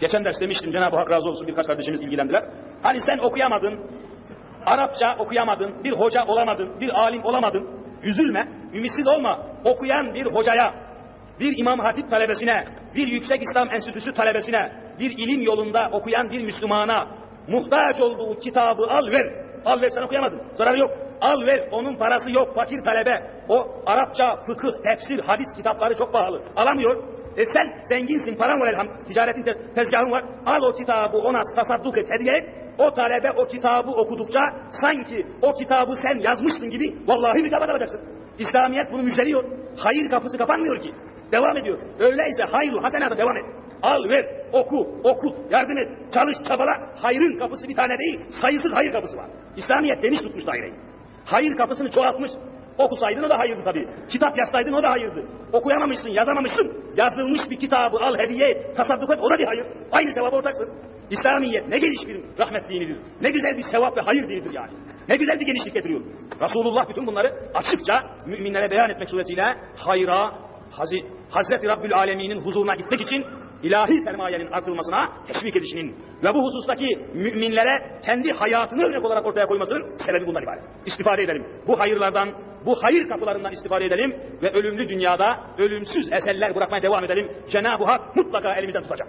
Geçen ders demiştim Cenab-ı Hak razı olsun birkaç kardeşimiz ilgilendiler. Hani sen okuyamadın, Arapça okuyamadın, bir hoca olamadın, bir alim olamadın. Üzülme, ümitsiz olma. Okuyan bir hocaya, bir İmam Hatip talebesine, bir Yüksek İslam Enstitüsü talebesine, bir ilim yolunda okuyan bir Müslümana muhtaç olduğu kitabı al ver. Al ver sen okuyamadın. Zararı yok. Al ver. Onun parası yok. Fakir talebe. O Arapça, fıkıh, tefsir, hadis kitapları çok pahalı. Alamıyor. E sen zenginsin. Paran var elham. Ticaretin te tezgahın var. Al o kitabı ona tasadduk et. Hediye et. O talebe o kitabı okudukça sanki o kitabı sen yazmışsın gibi vallahi mükafat alacaksın. İslamiyet bunu müjdeliyor. Hayır kapısı kapanmıyor ki. Devam ediyor. Öyleyse hayru hasenata devam et. Al ver, oku, okut, yardım et, çalış, çabala. Hayrın kapısı bir tane değil, sayısız hayır kapısı var. İslamiyet geniş tutmuş daireyi. Hayır kapısını çoğaltmış. Okusaydın o da hayırdı tabii. Kitap yazsaydın o da hayırdı. Okuyamamışsın, yazamamışsın. Yazılmış bir kitabı al hediye et, tasadduk et o da bir hayır. Aynı sevap ortaksın. İslamiyet ne geniş bir rahmet dinidir. Ne güzel bir sevap ve hayır dinidir yani. Ne güzel bir genişlik getiriyor. Resulullah bütün bunları açıkça müminlere beyan etmek suretiyle hayra, Hazreti Rabbül Alemin'in huzuruna gitmek için ilahi sermayenin artılmasına teşvik edişinin ve bu husustaki müminlere kendi hayatını örnek olarak ortaya koymasının sebebi bundan ibaret. İstifade edelim. Bu hayırlardan, bu hayır kapılarından istifade edelim ve ölümlü dünyada ölümsüz eserler bırakmaya devam edelim. Cenab-ı Hak mutlaka elimizden tutacak.